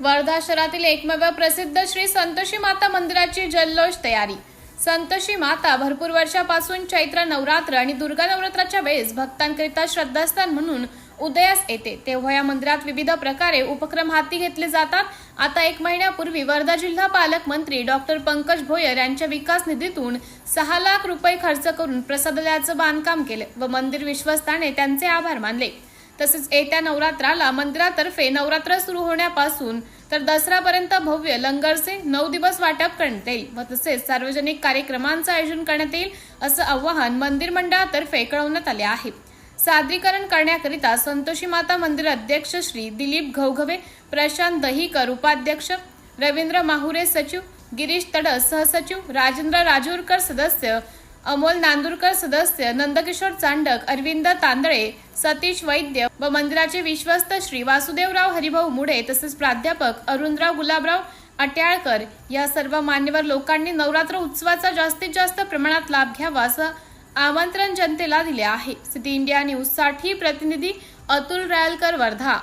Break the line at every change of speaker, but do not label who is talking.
वर्धा शहरातील एकमेव प्रसिद्ध श्री संतोषी माता मंदिराची जल्लोष तयारी. संतोषी माता भरपूर वर्षापासून चैत्र नवरात्र आणि दुर्गा नवरात्राच्या वेळेस भक्तांकरिता श्रद्धास्थान म्हणून उदयास येते. तेव्हा या मंदिरात विविध प्रकारे उपक्रम हाती घेतले जातात. आता एक महिन्यापूर्वी वर्धा जिल्हा पालकमंत्री डॉक्टर पंकज भोयर यांच्या विकास निधीतून सहा लाख रुपये खर्च करून प्रसादालयाचं बांधकाम केले व मंदिर विश्वस्ताने त्यांचे आभार मानले. तसेच येत्या नवरात्राला मंदिरातर्फे नवरात्र सुरू होण्यापासून तर दसरापर्यंत भव्य लंगरचे नऊ दिवस वाटप करण्यात येईल. व तसेच सार्वजनिक कार्यक्रमांचं आयोजन करण्यात येईल असं आवाहन मंदिर मंडळातर्फे कळवण्यात आले आहे. सादरीकरण करण्याकरिता संतोषी माता मंदिर अध्यक्ष श्री दिलीप घवघवे प्रशांत दहीकर उपाध्यक्ष रवींद्र माहुरे सचिव गिरीश तडस सहसचिव राजेंद्र राजूरकर सदस्य अमोल नांदुरकर सदस्य नंदकिशोर चांडक अरविंद तांदळे सतीश वैद्य व मंदिराचे विश्वस्त श्री वासुदेवराव हरिभाऊ मुडे तसेच प्राध्यापक अरुणराव गुलाबराव अट्याळकर या सर्व मान्यवर लोकांनी नवरात्र उत्सवाचा जास्तीत जास्त प्रमाणात लाभ घ्यावा असं आमंत्रण जनतेला दिले आहे. सिटी इंडिया न्यूजसाठी प्रतिनिधी अतुल रायलकर वर्धा.